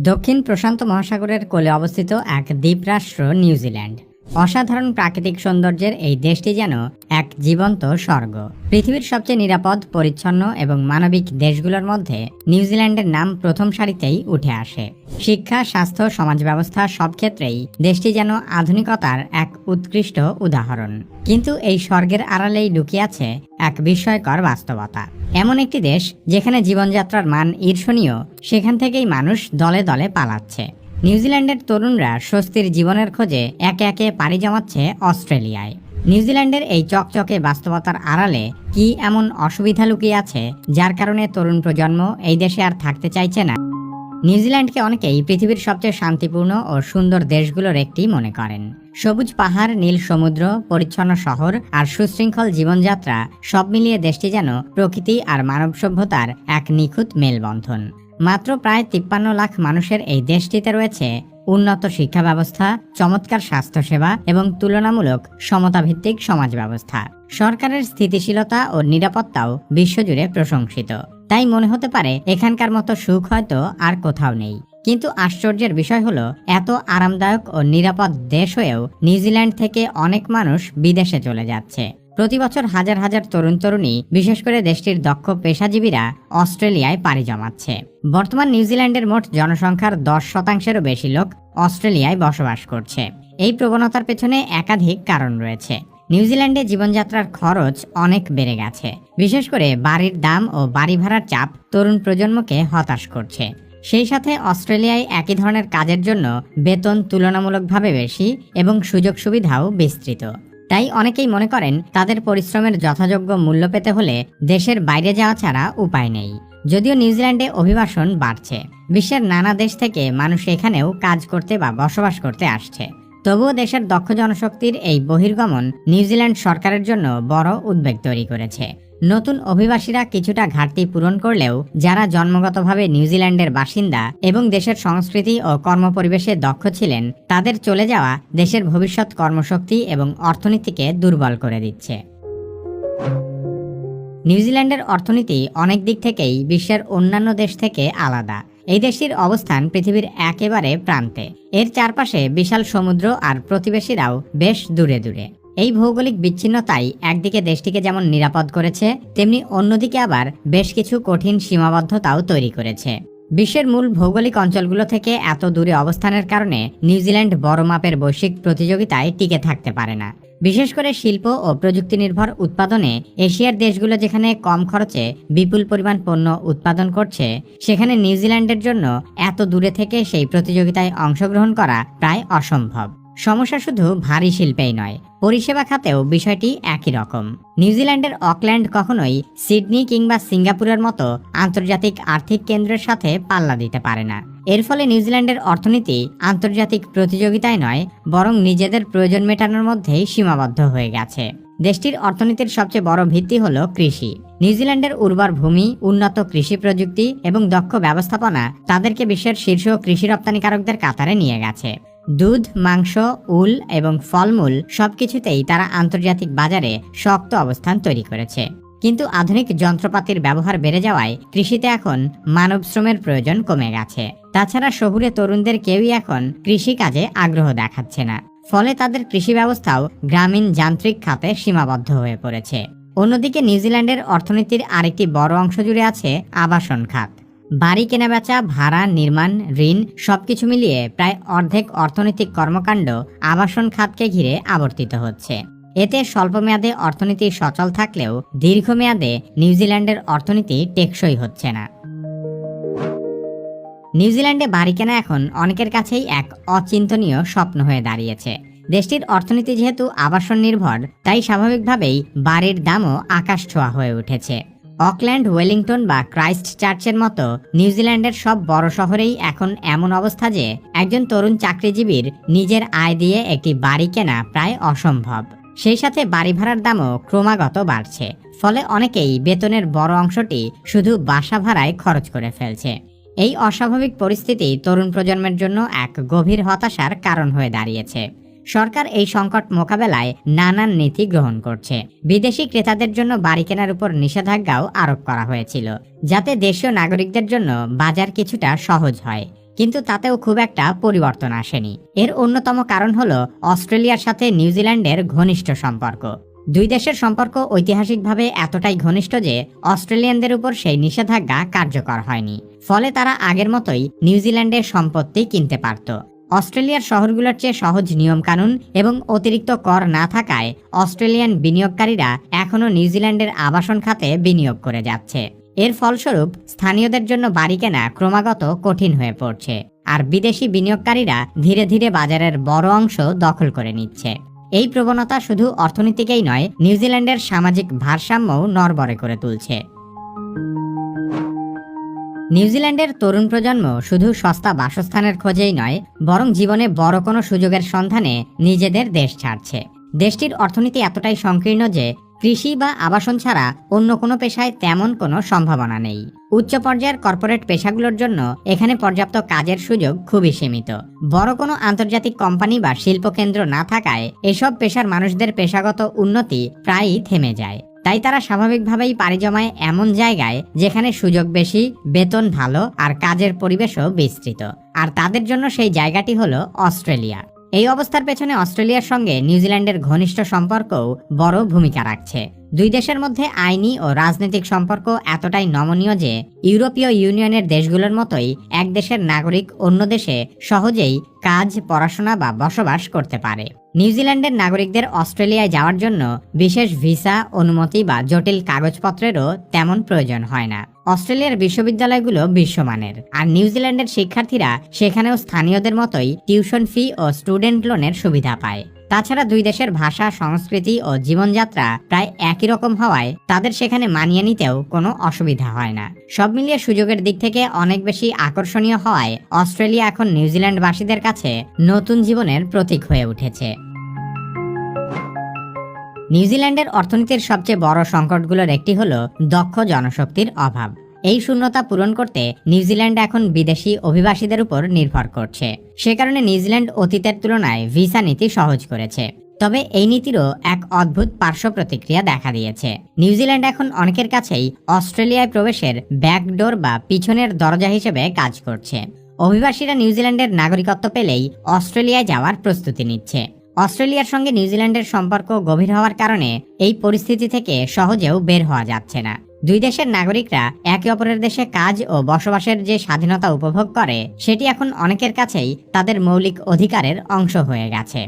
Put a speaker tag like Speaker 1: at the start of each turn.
Speaker 1: দক্ষিণ প্রশান্ত মহাসাগরের কোলে অবস্থিত এক দ্বীপরাষ্ট্র নিউজিল্যান্ড। অসাধারণ প্রাকৃতিক সৌন্দর্যের এই দেশটি যেন এক জীবন্ত স্বর্গ। পৃথিবীর সবচেয়ে নিরাপদ, পরিচ্ছন্ন এবং মানবিক দেশগুলোর মধ্যে নিউজিল্যান্ডের নাম প্রথম সারিতেই উঠে আসে। শিক্ষা, স্বাস্থ্য সমাজ ব্যবস্থা সব ক্ষেত্রেই দেশটি যেন আধুনিকতার এক উৎকৃষ্ট উদাহরণ। কিন্তু এই স্বর্গের আড়ালেই লুকিয়ে আছে এক বিস্ময়কর বাস্তবতা। এমন একটি দেশ যেখানে জীবনযাত্রার মান ঈর্ষণীয়, সেখান থেকেই মানুষ দলে দলে পালাচ্ছে। নিউজিল্যান্ডের তরুণরা স্বস্তির জীবনের খোঁজে একে একে পাড়ি জমাচ্ছে অস্ট্রেলিয়ায়। নিউজিল্যান্ডের এই চকচকে বাস্তবতার আড়ালে কি এমন অসুবিধা লুকিয়ে আছে, যার কারণে তরুণ প্রজন্ম এই দেশে আর থাকতে চাইছে না? নিউজিল্যান্ডকে অনেকেই পৃথিবীর সবচেয়ে শান্তিপূর্ণ ও সুন্দর দেশগুলোর একটি মনে করেন। সবুজ পাহাড়, নীল সমুদ্র, পরিচ্ছন্ন শহর আর সুশৃঙ্খল জীবনযাত্রা সব মিলিয়ে দেশটি যেন প্রকৃতি আর মানব সভ্যতার এক নিখুঁত মেলবন্ধন। মাত্র প্রায় তিপ্পান্ন লাখ মানুষের এই দেশটিতে রয়েছে উন্নত শিক্ষা ব্যবস্থা চমৎকার স্বাস্থ্যসেবা এবং তুলনামূলক সমতাভিত্তিক সমাজ ব্যবস্থা সরকারের স্থিতিশীলতা ও নিরাপত্তাও বিশ্বজুড়ে প্রশংসিত। তাই মনে হতে পারে এখানকার মতো সুখ হয়তো আর কোথাও নেই। কিন্তু আশ্চর্যের বিষয় হলো, এত আরামদায়ক ও নিরাপদ দেশ হয়েও নিউজিল্যান্ড থেকে অনেক মানুষ বিদেশে চলে যাচ্ছে। প্রতি বছর হাজার হাজার তরুণ তরুণী, বিশেষ করে দেশটির দক্ষ পেশাজীবীরা অস্ট্রেলিয়ায় পাড়ি জমাচ্ছে। বর্তমান নিউজিল্যান্ডের মোট জনসংখ্যার দশ শতাংশেরও বেশি লোক অস্ট্রেলিয়ায় বসবাস করছে। এই প্রবণতার পেছনে একাধিক কারণ রয়েছে। নিউজিল্যান্ডে জীবনযাত্রার খরচ অনেক বেড়ে গেছে। বিশেষ করে বাড়ির দাম ও বাড়ি ভাড়ার চাপ তরুণ প্রজন্মকে হতাশ করছে। সেই সাথে অস্ট্রেলিয়ায় একই ধরনের কাজের জন্য বেতন তুলনামূলকভাবে বেশি এবং সুযোগ সুবিধাও বিস্তৃত। তাই অনেকেই মনে করেন তাদের পরিশ্রমের যথাযোগ্য মূল্য পেতে হলে দেশের বাইরে যাওয়া ছাড়া উপায় নেই। যদিও নিউজিল্যান্ডে অভিবাসন বাড়ছে। বিশ্বের নানা দেশ থেকে মানুষ এখানেও কাজ করতে বা বসবাস করতে আসছে। তবুও দেশের দক্ষ জনশক্তির এই বহির্গমন নিউজিল্যান্ড সরকারের জন্য বড় উদ্বেগ তৈরি করেছে। নতুন অভিবাসীরা কিছুটা ঘাটতি পূরণ করলেও, যারা জন্মগতভাবে নিউজিল্যান্ডের বাসিন্দা এবং দেশের সংস্কৃতি ও কর্মপরিবেশে দক্ষ ছিলেন, তাদের চলে যাওয়া দেশের ভবিষ্যৎ কর্মশক্তি এবং অর্থনীতিকে দুর্বল করে দিচ্ছে। নিউজিল্যান্ডের অর্থনীতি অনেক দিক থেকেই বিশ্বের অন্যান্য দেশ থেকে আলাদা। এই দেশটির অবস্থান পৃথিবীর একেবারে প্রান্তে। এর চারপাশে বিশাল সমুদ্র আর প্রতিবেশীরাও বেশ দূরে দূরে। এই ভৌগোলিক বিচ্ছিন্নতাই একদিকে দেশটিকে যেমন নিরাপদ করেছে, তেমনি অন্যদিকে আবার বেশ কিছু কঠিন সীমাবদ্ধতাও তৈরি করেছে। বিশ্বের মূল ভৌগোলিক অঞ্চলগুলো থেকে এত দূরে অবস্থানের কারণে নিউজিল্যান্ড বড় মাপের বৈশ্বিক প্রতিযোগিতায় টিকে থাকতে পারে না। বিশেষ করে শিল্প ও প্রযুক্তি নির্ভর উৎপাদনে এশিয়ার দেশগুলো যেখানে কম খরচে বিপুল পরিমাণ পণ্য উৎপাদন করছে, সেখানে নিউজিল্যান্ডের জন্য এত দূরে থেকে সেই প্রতিযোগিতায় অংশগ্রহণ করা প্রায় অসম্ভব। সমস্যা শুধু ভারী শিল্পেই নয়, পরিষেবা খাতেও বিষয়টি একই রকম। নিউজিল্যান্ডের অকল্যান্ড কখনোই সিডনি কিংবা সিঙ্গাপুরের মতো আন্তর্জাতিক আর্থিক কেন্দ্রের সাথে পাল্লা দিতে পারে না। এর ফলে নিউজিল্যান্ডের অর্থনীতি আন্তর্জাতিক প্রতিযোগিতায় নয়, বরং নিজেদের প্রয়োজন মেটানোর মধ্যেই সীমাবদ্ধ হয়ে গেছে। দেশটির অর্থনীতির সবচেয়ে বড় ভিত্তি হল কৃষি। নিউজিল্যান্ডের উর্বর ভূমি, উন্নত কৃষি প্রযুক্তি এবং দক্ষ ব্যবস্থাপনা তাদেরকে বিশ্বের শীর্ষ কৃষি রপ্তানিকারকদের কাতারে নিয়ে গেছে। দুধ, মাংস, উল এবং ফলমূল সবকিছুতেই তারা আন্তর্জাতিক বাজারে শক্ত অবস্থান তৈরি করেছে। কিন্তু আধুনিক যন্ত্রপাতির ব্যবহার বেড়ে যাওয়ায় কৃষিতে এখন মানব শ্রমের প্রয়োজন কমে গেছে। তাছাড়া শহুরে তরুণদের কেউই এখন কৃষি কাজে আগ্রহ দেখাচ্ছে না। ফলে তাদের কৃষি ব্যবস্থাও গ্রামীণ যান্ত্রিক খাতে সীমাবদ্ধ হয়ে পড়েছে। অন্যদিকে নিউজিল্যান্ডের অর্থনীতির আরেকটি বড় অংশ জুড়ে আছে আবাসন খাত। বাড়ি কেনাবেচা, ভাড়া, নির্মাণ, ঋণ সবকিছু মিলিয়ে প্রায় অর্ধেক অর্থনৈতিক কর্মকাণ্ড আবাসন খাতকে ঘিরে আবর্তিত হচ্ছে। এতে স্বল্পমেয়াদে অর্থনীতি সচল থাকলেও দীর্ঘমেয়াদে নিউজিল্যান্ডের অর্থনীতি টেকসই হচ্ছে না। নিউজিল্যান্ডে বাড়ি কেনা এখন অনেকের কাছেই এক অচিন্তনীয় স্বপ্ন হয়ে দাঁড়িয়েছে। দেশটির অর্থনীতি যেহেতু আবাসন নির্ভর, তাই স্বাভাবিকভাবেই বাড়ির দামও আকাশ ছোঁয়া হয়ে উঠেছে। অকল্যান্ড, ওয়েলিংটন বা ক্রাইস্ট চার্চের মতো নিউজিল্যান্ডের সব বড় শহরেই এখন এমন অবস্থা যে একজন তরুণ চাকরিজীবীর নিজের আয় দিয়ে একটি বাড়ি কেনা প্রায় অসম্ভব। সেই সাথে বাড়ি ভাড়ার দামও ক্রমাগত বাড়ছে, ফলে অনেকেই বেতনের বড় অংশটি শুধু বাসা ভাড়ায় খরচ করে ফেলছে। এই অস্বাভাবিক পরিস্থিতি তরুণ প্রজন্মের জন্য এক গভীর হতাশার কারণ হয়ে দাঁড়িয়েছে। সরকার এই সংকট মোকাবেলায় নানান নীতি গ্রহণ করছে। বিদেশি ক্রেতাদের জন্য বাড়ি কেনার উপর নিষেধাজ্ঞাও আরোপ করা হয়েছিল, যাতে দেশীয় নাগরিকদের জন্য বাজার কিছুটা সহজ হয়। কিন্তু তাতেও খুব একটা পরিবর্তন আসেনি। এর অন্যতম কারণ হলো অস্ট্রেলিয়ার সাথে নিউজিল্যান্ডের ঘনিষ্ঠ সম্পর্ক। দুই দেশের সম্পর্ক ঐতিহাসিকভাবে এতটাই ঘনিষ্ঠ যে অস্ট্রেলিয়ানদের উপর সেই নিষেধাজ্ঞা কার্যকর হয়নি। ফলে তারা আগের মতোই নিউজিল্যান্ডের সম্পত্তি কিনতে পারত। অস্ট্রেলিয়ার শহরগুলোর চেয়ে সহজ নিয়মকানুন এবং অতিরিক্ত কর না থাকায় অস্ট্রেলিয়ান বিনিয়োগকারীরা এখনও নিউজিল্যান্ডের আবাসন খাতে বিনিয়োগ করে যাচ্ছে। এর ফলস্বরূপ স্থানীয়দের জন্য বাড়ি কেনা ক্রমাগত কঠিন হয়ে পড়ছে, আর বিদেশি বিনিয়োগকারীরা ধীরে ধীরে বাজারের বড় অংশ দখল করে নিচ্ছে। এই প্রবণতা শুধু অর্থনীতিকেই নয়, নিউজিল্যান্ডের সামাজিক ভারসাম্যও নরবরে করে তুলছে। নিউজিল্যান্ডের তরুণ প্রজন্ম শুধু সস্তা বাসস্থানের খোঁজেই নয়, বরং জীবনে বড় কোনো সুযোগের সন্ধানে নিজেদের দেশ ছাড়ছে। দেশটির অর্থনীতি এতটাই সংকীর্ণ যে কৃষি বা আবাসন ছাড়া অন্য কোনো পেশায় তেমন কোনো সম্ভাবনা নেই। উচ্চ পর্যায়ের কর্পোরেট পেশাগুলোর জন্য এখানে পর্যাপ্ত কাজের সুযোগ খুবই সীমিত। বড় কোনো আন্তর্জাতিক কোম্পানি বা শিল্পকেন্দ্র না থাকায় এসব পেশার মানুষদের পেশাগত উন্নতি প্রায়ই থেমে যায়। তাই তারা স্বাভাবিকভাবেই পাড়ি জমায় এমন জায়গায় যেখানে সুযোগ বেশি, বেতন ভালো আর কাজের পরিবেশও বিস্তৃত। আর তাদের জন্য সেই জায়গাটি হলো অস্ট্রেলিয়া। এই অবস্থার পেছনে অস্ট্রেলিয়ার সঙ্গে নিউজিল্যান্ডের ঘনিষ্ঠ সম্পর্কও বড় ভূমিকা রাখছে। দুই দেশের মধ্যে আইনি ও রাজনৈতিক সম্পর্ক এতটাই নমনীয় যে ইউরোপীয় ইউনিয়নের দেশগুলোর মতোই এক দেশের নাগরিক অন্য দেশে সহজেই কাজ, পড়াশোনা বা বসবাস করতে পারে। নিউজিল্যান্ডের নাগরিকদের অস্ট্রেলিয়ায় যাওয়ার জন্য বিশেষ ভিসা, অনুমতি বা জটিল কাগজপত্রেরও তেমন প্রয়োজন হয় না। অস্ট্রেলিয়ার বিশ্ববিদ্যালয়গুলো বিশ্বমানের, আর নিউজিল্যান্ডের শিক্ষার্থীরা সেখানেও স্থানীয়দের মতোই টিউশন ফি ও স্টুডেন্ট লোনের সুবিধা পায়। তাছাড়া দুই দেশের ভাষা, সংস্কৃতি ও জীবনযাত্রা প্রায় একই রকম হওয়ায় তাদের সেখানে মানিয়ে নিতেও কোনো অসুবিধা হয় না। সব মিলিয়ে সুযোগের দিক থেকে অনেক বেশি আকর্ষণীয় হওয়ায় অস্ট্রেলিয়া এখন নিউজিল্যান্ডবাসীদের কাছে নতুন জীবনের প্রতীক হয়ে উঠেছে। নিউজিল্যান্ডের অর্থনীতির সবচেয়ে বড় সংকটগুলোর একটি হলো দক্ষ জনশক্তির অভাব। এই শূন্যতা পূরণ করতে নিউজিল্যান্ড এখন বিদেশি অভিবাসীদের উপর নির্ভর করছে। সে কারণে নিউজিল্যান্ড অতীতের তুলনায় ভিসা নীতি সহজ করেছে। তবে এই নীতিরও এক অদ্ভুত পার্শ্ব প্রতিক্রিয়া দেখা দিয়েছে। নিউজিল্যান্ড এখন অনেকের কাছেই অস্ট্রেলিয়ায় প্রবেশের ব্যাকডোর বা পিছনের দরজা হিসেবে কাজ করছে। অভিবাসীরা নিউজিল্যান্ডের নাগরিকত্ব পেলেই অস্ট্রেলিয়ায় যাওয়ার প্রস্তুতি নিচ্ছে। অস্ট্রেলিয়ার সঙ্গে নিউজিল্যান্ডের সম্পর্ক গভীর হওয়ার কারণে এই পরিস্থিতি থেকে সহজেও বের হওয়া যাচ্ছে না। দুই দেশের নাগরিকরা একে অপরের দেশে কাজ ও বসবাসের যে স্বাধীনতা উপভোগ করে, সেটি এখন অনেকের কাছেই তাদের মৌলিক অধিকারের অংশ হয়ে গেছে।